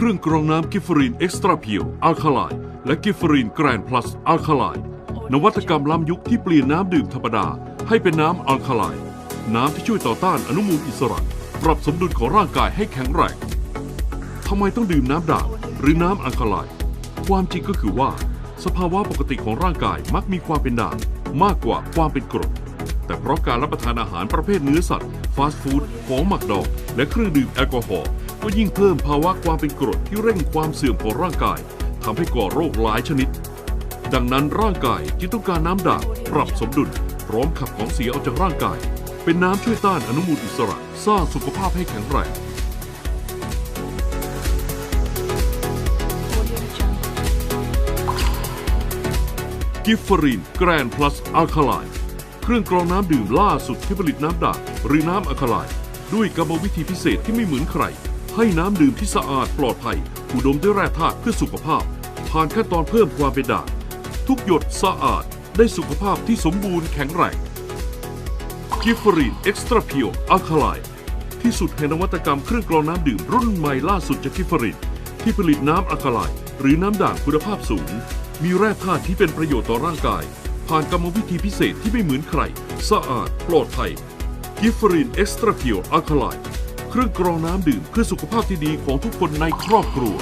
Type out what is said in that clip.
เครื่องกรองน้ำกิฟฟรีนเอ็กซ์ตร้าเพียวอัลคาไลและกิฟฟรีนแกรนพลัสอัลคาไลนวัตกรรมล้ำยุคที่เปลี่ยนน้ำดื่มธรรมดา ให้เป็นน้ำอัลคาไลน้ำที่ช่วยต่อต้านอนุมูลอิสระ ปรับสมดุลของร่างกายให้แข็งแรงทำไมต้องดื่มน้ำด่างหรือน้ำอัลคาไลความจริงก็คือว่า สภาวะปกติของร่างกายมักมีความเป็นด่างมากกว่าความเป็นกรดแต่เพราะการรับประทานอาหารประเภทเนื้อสัตว์ ฟาสต์ฟู้ดของหมักดองและเครื่องดื่มแอลกอฮอล์ ก็ยิ่งเพิ่มภาวะความเป็นกรดที่เร่งความเสื่อมของร่างกายทำให้ก่อโรคหลายชนิด ดังนั้นร่างกายจึงต้องการน้ำด่างปรับสมดุลพร้อมขับของเสียออกจากร่างกาย เป็นน้ำช่วยต้านอนุมูลอิสระ สร้างสุขภาพให้แข็งแรงกิฟฟรีนแกรนพลัสอัลคาไลน์เครื่องกรองน้ำดื่มล่าสุดที่ผลิตน้ำด่างหรือน้ำอัลคาไลด้วยกรรมวิธีพิเศษที่ไม่เหมือนใคร ให้น้ำดื่มที่สะอาดปลอดภัย อุดมด้วยแร่ธาตุเพื่อสุขภาพ ผ่านขั้นตอนเพิ่มความเป็นด่าง ทุกหยดสะอาดได้สุขภาพที่สมบูรณ์แข็งแรงกิฟฟรีนเอ็กซ์ตร้าเพียวอัลคาไลน์ที่สุดแห่งนวัตกรรมเครื่องกรองน้ำดื่มรุ่นใหม่ล่าสุดจากกิฟฟรีนที่ผลิตน้ำอัลคาไลหรือน้ำด่างคุณภาพสูง มีแร่ธาตุที่เป็นประโยชน์ต่อร่างกาย ผ่านกรรมวิธีพิเศษที่ไม่เหมือนใคร สะอาดปลอดภัยกิฟฟรีนเอ็กซ์ตร้าเพียวอัลคาไล เครื่องกรองน้ำดื่มเพื่อสุขภาพที่ดีของทุกคนในครอบครัว